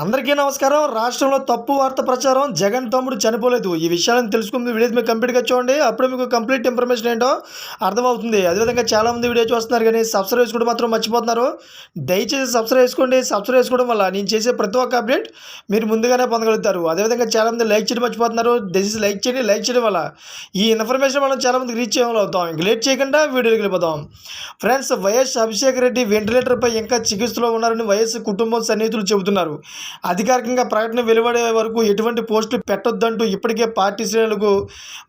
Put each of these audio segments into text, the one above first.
అందరికీ నమస్కారం. రాష్ట్రంలో తప్పు వార్త ప్రచారం జగన్ తమ్ముడు చనిపోలేదు. ఈ విషయాలను తెలుసుకుంది వీడియో మీకు కంప్లీట్గా చూడండి. అప్పుడే మీకు కంప్లీట్ ఇన్ఫర్మేషన్ ఏంటో అర్థమవుతుంది. అదేవిధంగా చాలామంది వీడియో చూస్తున్నారు కానీ సబ్స్క్రైబ్ చేసుకోవడం మాత్రం మర్చిపోతున్నారు. దయచేసి సబ్స్క్రైబ్ చేసుకోండి. సబ్స్క్రైబ్ చేసుకోవడం వల్ల నేను చేసే ప్రతి ఒక్క అప్డేట్ మీరు ముందుగానే పొందగలుగుతారు. అదేవిధంగా చాలామంది లైక్ చేయడం మర్చిపోతున్నారు. దయచేసి లైక్ చేయండి. లైక్ చేయడం వల్ల ఈ ఇన్ఫర్మేషన్ మనం చాలామందికి రీచ్ చేయగలుగుతాం ఇంక లేట్ చేయకుండా వీడియోకి వెళ్ళిపోదాం. ఫ్రెండ్స్ వైఎస్ అభిషేక్ రెడ్డి వెంటిలేటర్పై ఇంకా చికిత్సలో ఉన్నారని వైఎస్ కుటుంబం సన్నిహితులు చెబుతున్నారు. అధికారికంగా ప్రకటన వెలువడే వరకు ఎటువంటి పోస్టులు పెట్టొద్దంటూ ఇప్పటికే పార్టీ శ్రేణులకు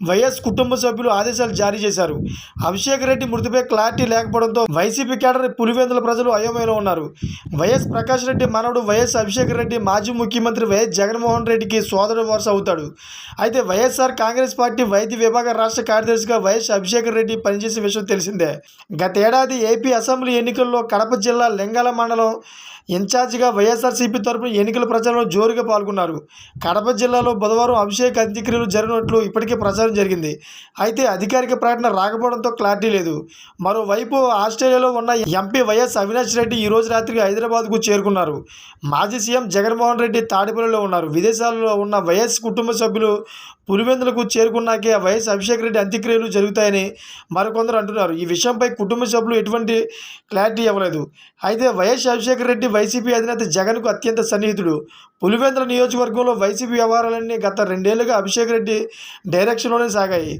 వైఎస్ కుటుంబ సభ్యులు ఆదేశాలు జారీ చేశారు. అభిషేక్ రెడ్డి మృతిపై క్లారిటీ లేకపోవడంతో వైసీపీ కేడర్ పులివెందుల ప్రజలు అయోమయంలో ఉన్నారు. వైఎస్ ప్రకాష్ రెడ్డి మనవడు వైఎస్ అభిషేక్ రెడ్డి మాజీ ముఖ్యమంత్రి వైఎస్ జగన్మోహన్ రెడ్డికి సోదరుడు వరుస అవుతాడు. అయితే వైఎస్ఆర్ కాంగ్రెస్ పార్టీ వైద్య విభాగ రాష్ట్ర కార్యదర్శిగా వైఎస్ అభిషేక్ రెడ్డి పనిచేసే విషయం తెలిసిందే. గతేడాది ఏపీ అసెంబ్లీ ఎన్నికల్లో కడప జిల్లా లింగాల మండలం ఇన్ఛార్జిగా వైఎస్ఆర్సీపీ తరపున ఎన్నికల ప్రచారంలో జోరుగా పాల్గొన్నారు. కడప జిల్లాలో బుధవారం అభిషేక్ అంత్యక్రియలు జరిగినట్లు ఇప్పటికే ప్రచారం జరిగింది. అయితే అధికారిక ప్రకటన రాకపోవడంతో క్లారిటీ లేదు. మరోవైపు ఆస్ట్రేలియాలో ఉన్న ఎంపీ వైఎస్ అవినాష్ రెడ్డి ఈ రోజు రాత్రి హైదరాబాద్కు చేరుకున్నారు. మాజీ సీఎం జగన్మోహన్ రెడ్డి తాడిపల్లిలో ఉన్నారు. విదేశాల్లో ఉన్న వైఎస్ కుటుంబ సభ్యులు పులివెందులకు చేరుకున్నాకే వైఎస్ అభిషేక్ రెడ్డి అంత్యక్రియలు జరుగుతాయని మరికొందరు అంటున్నారు. ఈ విషయంపై కుటుంబ సభ్యులు ఎటువంటి క్లారిటీ ఇవ్వలేదు. అయితే వైఎస్ అభిషేక్ రెడ్డి వైసీపీ అధినేత జగన్కు అత్యంత సన్నిహితుడు. పులివెందుల నియోజకవర్గంలో వైసీపీ వ్యవహారాలన్నీ గత రెండేళ్ళుగా అభిషేక్ రెడ్డి డైరెక్షన్లోనే సాగాయి.